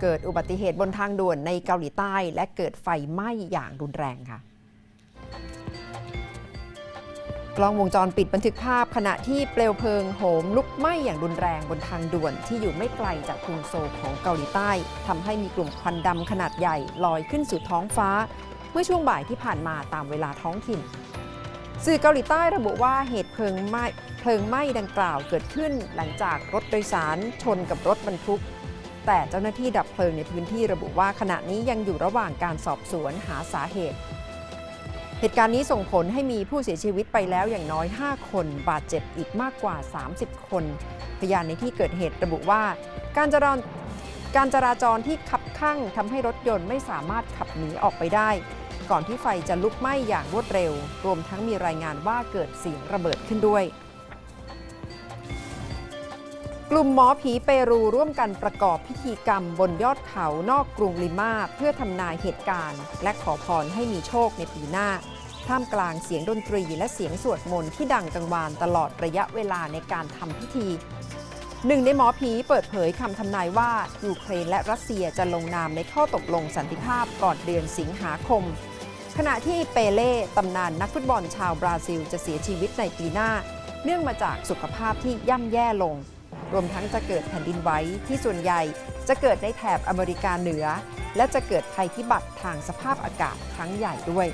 เกิดอุบัติเหตุบนทางด่วนในเกาหลีใต้ และเกิดไฟไหม้อย่างรุนแรงค่ะ กล้องวงจรปิดบันทึกภาพขณะที่เปลวเพลิงโหมลุกไหม้อย่างรุนแรงบนทางด่วนที่อยู่ไม่ไกลจากกรุงโซลของเกาหลีใต้ทำให้มีกลุ่มควันดำขนาดใหญ่ลอยขึ้นสู่ท้องฟ้า เมื่อช่วงบ่ายที่ผ่านมาตามเวลาท้องถิ่นสื่อเกาหลีใต้ระบุว่าเหตุเพลิงไหม้เพลิงไหม้ดังกล่าวเกิดขึ้นหลังจากรถโดยสารชนกับรถบรรทุก แต่เจ้าหน้าที่ดับเพลิงในพื้นที่ระบุว่าขณะนี้ยังอยู่ระหว่างการสอบสวนหาสาเหตุ เหตุการณ์นี้ส่งผลให้มีผู้เสียชีวิตไปแล้วอย่างน้อย 5 คน บาดเจ็บอีกมากกว่า 30 คน พยานในที่เกิดเหตุระบุว่า การจราการจราจรที่ขับข้างทำให้รถยนต์ไม่สามารถขับหนีออกไปได้ ก่อนที่ไฟจะลุกไหม้อย่างรวดเร็ว รวมทั้งมีรายงานว่าเกิดเสียงระเบิดขึ้นด้วย กลุ่มหมอผีเปรูร่วมกันประกอบพิธีกรรมบนยอดเขานอกกรุงลิมาเพื่อทำนายเหตุการณ์ และขอพรให้มีโชคในปีหน้า ท่ามกลางเสียงดนตรีและเสียงสวดมนต์ที่ดังกังวานตลอดระยะเวลาในการทำพิธี หนึ่งในหมอผีเปิดเผยคำทำนายว่ายูเครนและรัสเซียจะลงนามในข้อตกลงสันติภาพก่อนเดือนสิงหาคม ขณะที่เปเล่ตำนานนักฟุตบอลชาวบราซิล จะเสียชีวิตในปีหน้า เนื่องมาจากสุขภาพที่ย่ำแย่ลง รวมทั้งจะเกิดแผ่นดินไหวที่ส่วนใหญ่จะเกิดในแถบอเมริกาเหนือ และจะเกิดภัยพิบัติทางสภาพอากาศครั้งใหญ่ด้วย